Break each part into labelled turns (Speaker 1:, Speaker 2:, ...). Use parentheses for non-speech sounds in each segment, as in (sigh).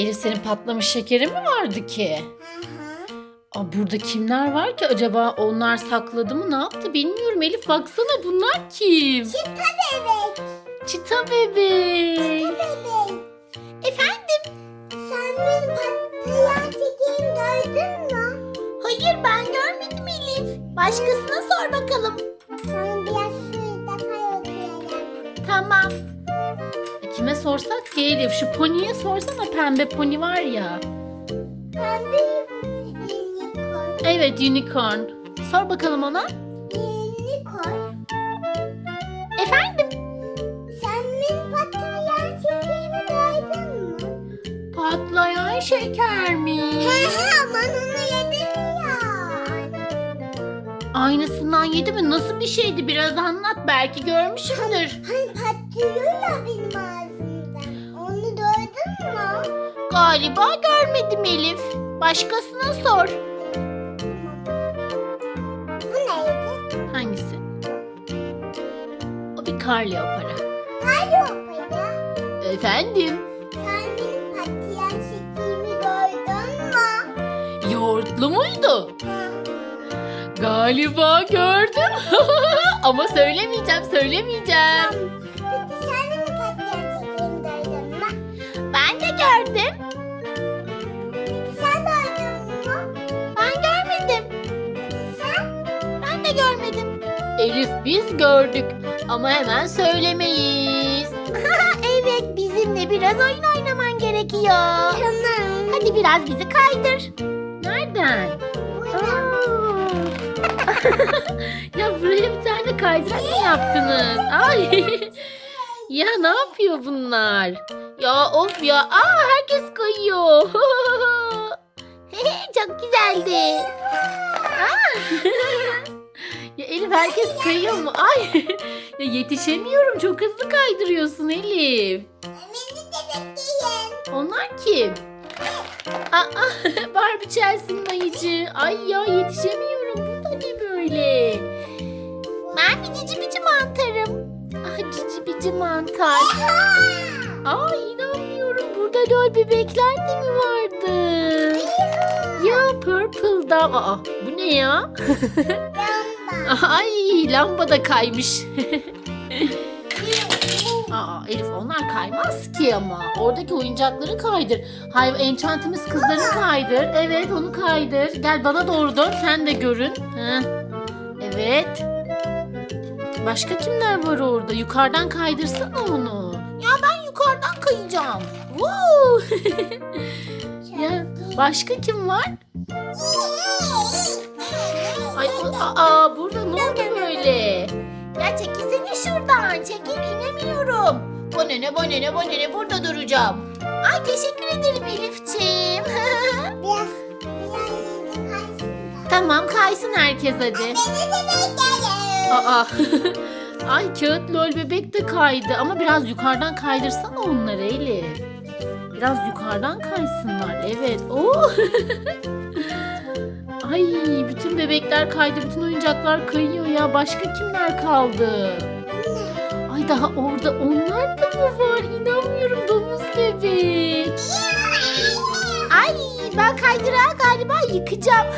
Speaker 1: Elif senin patlamış şekerin mi vardı ki? Aa, burada kimler var ki acaba onlar sakladı mı ne yaptı bilmiyorum Elif baksana bunlar kim?
Speaker 2: Çita bebek.
Speaker 1: Çita bebek.
Speaker 2: Bebek.
Speaker 1: Efendim?
Speaker 2: Sen benim patlayan çekeyim gördün mü?
Speaker 1: Hayır ben görmedim Elif. Başkasına sor bakalım. Sorsak ki Elif? Şu poniye sorsana pembe poni var ya.
Speaker 2: Pembe unicorn.
Speaker 1: Evet unicorn. Sor bakalım ona.
Speaker 2: Unicorn.
Speaker 1: Efendim?
Speaker 2: Sen benim patlayan çekeyimi gördün mü?
Speaker 1: Patlayan şeker mi?
Speaker 2: He he aman onu yedin ya.
Speaker 1: Aynısından yedi mi? Nasıl bir şeydi? Biraz anlat. Belki görmüşümdür.
Speaker 2: Hani patlıyor ya benim.
Speaker 1: Galiba görmedim Elif. Başkasına sor.
Speaker 2: Bu neydi?
Speaker 1: Hangisi? O bir kar leoparı.
Speaker 2: Hayır o ya.
Speaker 1: Efendim?
Speaker 2: Sen benim patlayan çekeyimi gördün mü?
Speaker 1: Yoğurtlu muydu? Galiba gördüm. (laughs) Ama söylemeyeceğim, söylemeyeceğim. Elif biz gördük ama hemen söylemeyiz. (laughs) evet bizimle biraz oyun oynaman gerekiyor.
Speaker 2: Tamam.
Speaker 1: Hadi biraz bizi kaydır. Nereden? (laughs) Ya buraya bir tane kaydırak mı yaptınız? Ay. (laughs) ya ne yapıyor bunlar? Ya of ya. Aa herkes kayıyor. Çok güzeldi. Aa. Ya Elif herkes kayıyor mu? Ay. ya yetişemiyorum. Çok hızlı kaydırıyorsun Elif.
Speaker 2: Beni de.
Speaker 1: Onlar kim? Aa, (laughs) Barbie Chelsea'nin ayıcı. Ay ya yetişemiyorum. Bu da ne böyle? Bir cici bici mantarım. Ah cici bici mantar. Ay inanmıyorum. Burada lol bebekler de mi vardı? Ya Purple'da. Aa bu ne ya? (laughs) Ay lamba da kaymış. (laughs) Aa Elif onlar kaymaz ki ama. Oradaki oyuncakları kaydır. Hay enchantimiz kızlarını kaydır. Evet onu kaydır. Gel bana doğru dön sen de görün. Heh. Evet. Başka kimler var orada? Yukarıdan kaydırsana onu. Ya ben yukarıdan kayacağım. Woo! (laughs) ya başka kim var? Ay o- aa burada ne oldu böyle? Ya çekilsene şuradan. Çekil inemiyorum. Bonene bonene bonene burada duracağım. Ay teşekkür ederim Elif'ciğim.
Speaker 2: Biraz. Biraz kaysın.
Speaker 1: tamam kaysın herkes hadi.
Speaker 2: Beni de bekleyin.
Speaker 1: Aa. (laughs) Ay kağıt lol bebek de kaydı ama biraz yukarıdan kaydırsana onları Elif. Biraz yukarıdan kaysınlar. Evet. Oo. (laughs) Ay bütün bebekler kaydı, bütün oyuncaklar kayıyor ya. Başka kimler kaldı? Ay daha orada onlar da mı var? İnanmıyorum domuz bebek. Ay ben kaydırağı galiba yıkacağım. (laughs)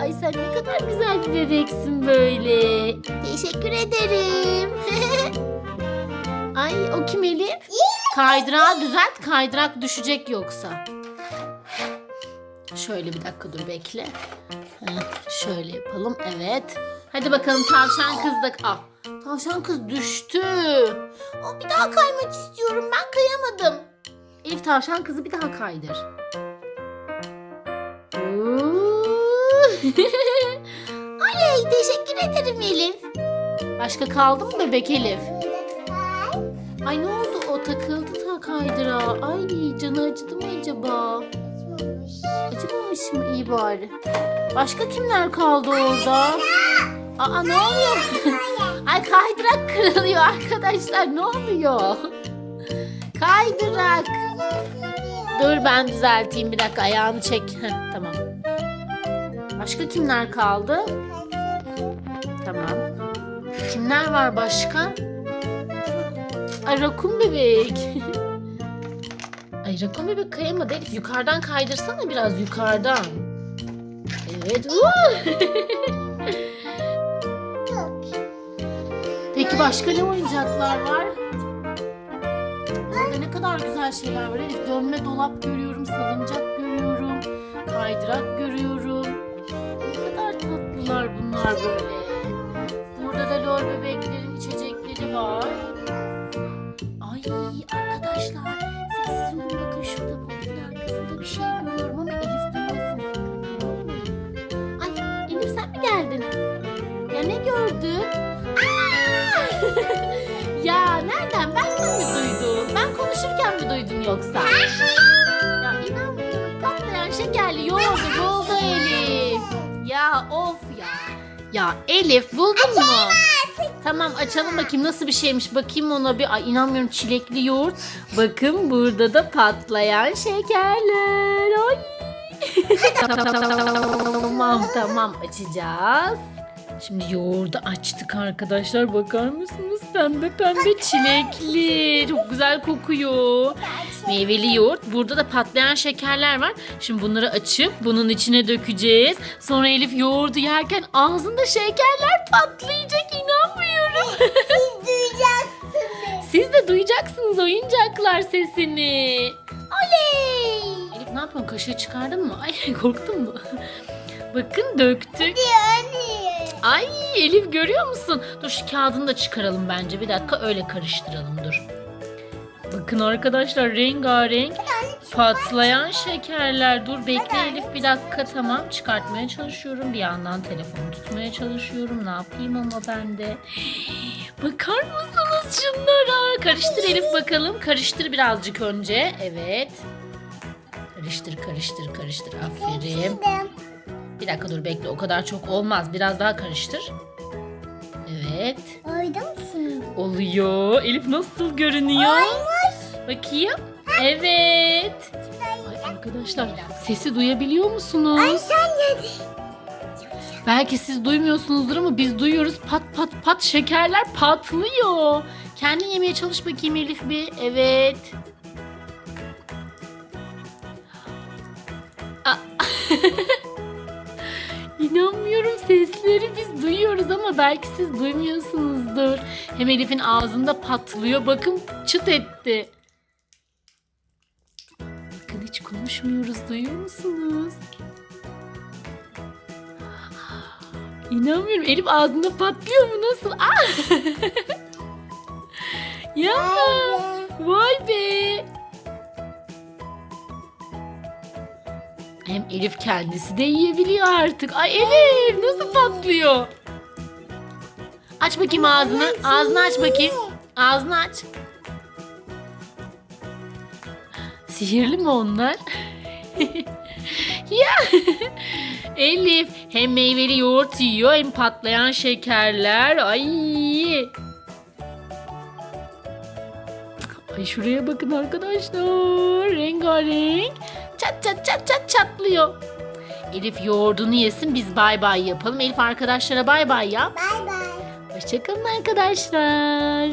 Speaker 1: Ay sen ne kadar güzel bir bebeksin böyle. Teşekkür ederim. (laughs) Ay o kim Elif? Kaydırağı düzelt kaydırak düşecek yoksa. Şöyle bir dakika dur bekle. Şöyle yapalım evet. Hadi bakalım tavşan kız da... Ah, tavşan kız düştü. O bir daha kaymak istiyorum ben kayamadım. Elif tavşan kızı bir daha kaydır. (laughs) Oley teşekkür ederim Elif. Başka kaldı mı bebek Elif? Ay ne oldu o takıldı ta kaydıra. Ay canı acıdı mı acaba? Acımamış mı iyi bari. Başka kimler kaldı orada? Aa ne oluyor? (laughs) Ay kaydırak kırılıyor arkadaşlar ne oluyor? Kaydırak. Dur ben düzelteyim bir dakika ayağını çek. Heh, tamam. Başka kimler kaldı? Tamam. Kimler var başka? Ay rakun bebek. (laughs) Ay rakun bebek kayamadı Elif. Yukarıdan kaydırsana biraz yukarıdan. Evet. (laughs) Peki başka ne oyuncaklar var? Burada ne kadar güzel şeyler var. Elif dönme dolap görüyorum, salıncak görüyorum, kaydırak görüyorum. Ne kadar tatlılar bunlar böyle. Burada da lol bebeklerin içecekleri var. Yoksa? ya inanmıyorum patlayan şekerli yoğurdu buldu Elif. Ya of ya. Ya Elif buldun mu? Tamam açalım bakayım nasıl bir şeymiş. Bakayım ona bir. Ay inanmıyorum çilekli yoğurt. Bakın burada da patlayan şekerler. Ay. tamam tamam açacağız. Şimdi yoğurdu açtık arkadaşlar. Bakar mısınız? Pembe pembe çilekli. Çok güzel kokuyor. Meyveli yoğurt. Burada da patlayan şekerler var. Şimdi bunları açıp bunun içine dökeceğiz. Sonra Elif yoğurdu yerken ağzında şekerler patlayacak. İnanmıyorum.
Speaker 2: Siz duyacaksınız. (laughs)
Speaker 1: Siz de duyacaksınız oyuncaklar sesini. Oley! Elif ne yapıyorsun? Kaşığı çıkardın mı? (laughs) Ay korktun mu? (laughs) Bakın döktük.
Speaker 2: Yani.
Speaker 1: Ay Elif görüyor musun? Dur şu kağıdını da çıkaralım bence. Bir dakika öyle karıştıralım dur. Bakın arkadaşlar rengarenk patlayan şekerler. Dur bekle Elif bir dakika tamam çıkartmaya çalışıyorum. Bir yandan telefonu tutmaya çalışıyorum. Ne yapayım ama ben de. (gasps) Bakar mısınız şunlara? Karıştır Elif bakalım. Karıştır birazcık önce. Evet. Karıştır karıştır karıştır. Aferin. Bir dakika dur bekle o kadar çok olmaz. Biraz daha karıştır. Evet.
Speaker 2: Orada mısın?
Speaker 1: Oluyor. Elif nasıl görünüyor? Bakayım. Evet. Ay arkadaşlar sesi duyabiliyor musunuz?
Speaker 2: Ay sen yedin.
Speaker 1: Belki siz duymuyorsunuzdur ama biz duyuyoruz. Pat pat pat şekerler patlıyor. Kendin yemeye çalış bakayım Elif bir. Evet. Sesleri biz duyuyoruz ama belki siz duymuyorsunuzdur. Hem Elif'in ağzında patlıyor. Bakın çıt etti. Bakın hiç konuşmuyoruz. Duyuyor musunuz? İnanmıyorum. Elif ağzında patlıyor mu? Nasıl? Aa! (laughs) ya Hem Elif kendisi de yiyebiliyor artık. Ay Elif nasıl patlıyor? Aç bakayım ağzını. Ağzını aç bakayım. Ağzını aç. Sihirli mi onlar? (laughs) ya Elif hem meyveli yoğurt yiyor hem patlayan şekerler. Ay. Ay şuraya bakın arkadaşlar. Rengarenk. Çat çat çat çat çatlıyor. Elif yoğurdunu yesin biz bay bay yapalım. Elif arkadaşlara bay bay yap.
Speaker 2: Bay bay.
Speaker 1: Hoşçakalın arkadaşlar.